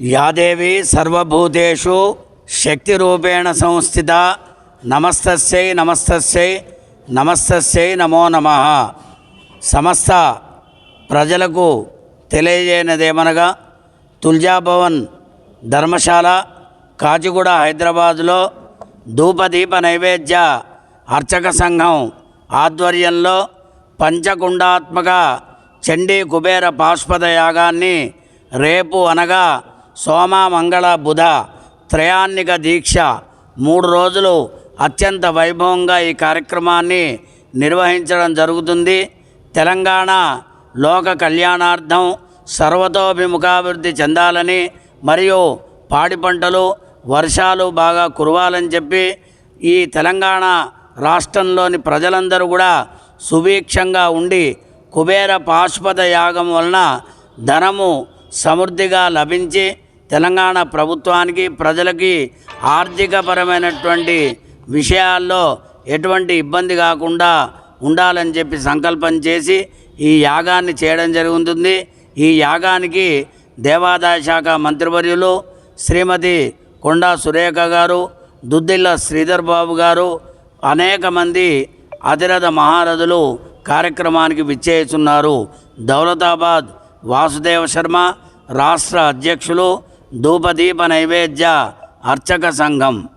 యాదేవి సర్వభూతేషు శక్తిరూపేణ సంస్థిత నమస్తస్యై నమస్తస్యై నమస్తస్యై నమో నమ. సమస్త ప్రజలకు తెలియజేయనదేమనగా తుల్జాభవన్ ధర్మశాల కాచిగూడ హైదరాబాదులో ధూపదీప నైవేద్య అర్చక సంఘం ఆధ్వర్యంలో పంచకుండాత్మక చండీ కుబేర పాశ్పద యాగాన్ని రేపు అనగా సోమ మంగళ బుధ త్రయాన్నిక దీక్ష. మూడు రోజులు అత్యంత వైభవంగా ఈ కార్యక్రమాన్ని నిర్వహించడం జరుగుతుంది. తెలంగాణ లోక కళ్యాణార్థం సర్వతోభిముఖాభివృద్ధి చెందాలని మరియు పాడి పంటలు వర్షాలు బాగా కురవాలని చెప్పి ఈ తెలంగాణ రాష్ట్రంలోని ప్రజలందరూ కూడా సుభిక్షంగా ఉండి కుబేర పాశుపత యాగం వలన ధనము సమృద్ధిగా లభించి తెలంగాణ ప్రభుత్వానికి ప్రజలకి ఆర్థికపరమైనటువంటి విషయాల్లో ఎటువంటి ఇబ్బంది కాకుండా ఉండాలని చెప్పి సంకల్పం చేసి ఈ యాగాన్ని చేయడం జరుగుతుంది. ఈ యాగానికి దేవాదాయ శాఖ మంత్రివర్యులు శ్రీమతి కొండా సురేఖ గారు దుద్దిల్ల శ్రీధర్ బాబు గారు అనేక మంది అతిరథ మహారథులు కార్యక్రమానికి విచ్చేస్తున్నారు. దౌలతాబాద్ వాసుదేవ శర్మ రాష్ట్ర అధ్యక్షులు ధూపదీప నైవేద్య అర్చక సంఘం.